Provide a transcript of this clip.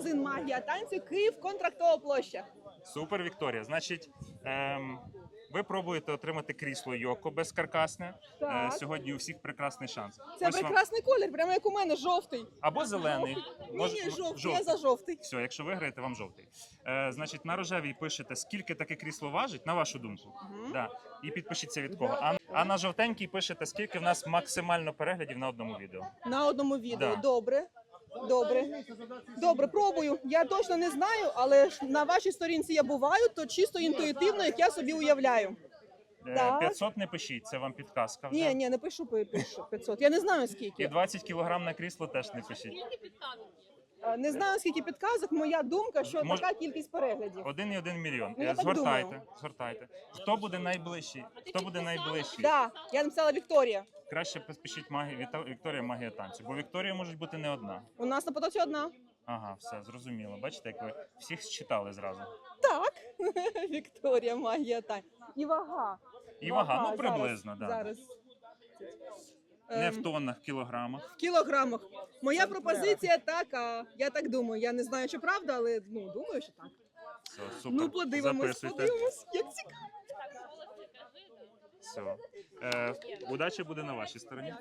магазин Магія танцю, Київ, контрактова площа. Супер, Вікторія. Значить, ем, ви пробуєте отримати крісло Йоко безкаркасне. Так. Е, сьогодні у всіх прекрасний шанс. Це Ось вам- прекрасний колір, прямо як у мене, жовтий. Або зелений. Ні, Може- ні, м- жовтий, я за жовтий. Все, якщо виграєте, вам жовтий. Е, значить, на рожевій пишете, скільки таке крісло важить, на вашу думку. Да. І підпишіться від кого. А, а на жовтенькій пишете, скільки в нас максимально переглядів на одному відео. На одному відео. Да. Добре. Добре. Добре, пробую. Я точно не знаю, але ж на вашій сторінці я буваю, то чисто інтуїтивно, як я собі уявляю. Е, Так. 500 не пишіть, це вам підказка. Вже. Ні, ні, не пишу пи- пишу 500. Я не знаю І скільки. 20 кілограм на крісло теж не пишіть. Е, Не знаю скільки підказок. Моя думка, що Мож- така кількість переглядів. Один і один мільйон. Ну, я Е, думаю. згортайте. Хто буде найближчий? Хто буде найближчий? Да, я написала Вікторія. Краще поспішіть магія Вікторія магія танцю, бо Вікторія можуть бути не одна. У нас на потоці одна. Ага, все зрозуміло. Бачите, як ви всіх считали зразу. Так, Вікторія магія тань. І вага. І вага, ну зараз, приблизно, да. Зараз. Не Ем, в тоннах, в кілограмах. в кілограмах. Моя пропозиція така. Я так думаю. Я не знаю, чи правда, але ну думаю, що так. Все, супер. Ну, подивимось, Записуйте. подивимось. Як цікаво. Все. Е, удача буде на вашій стороні.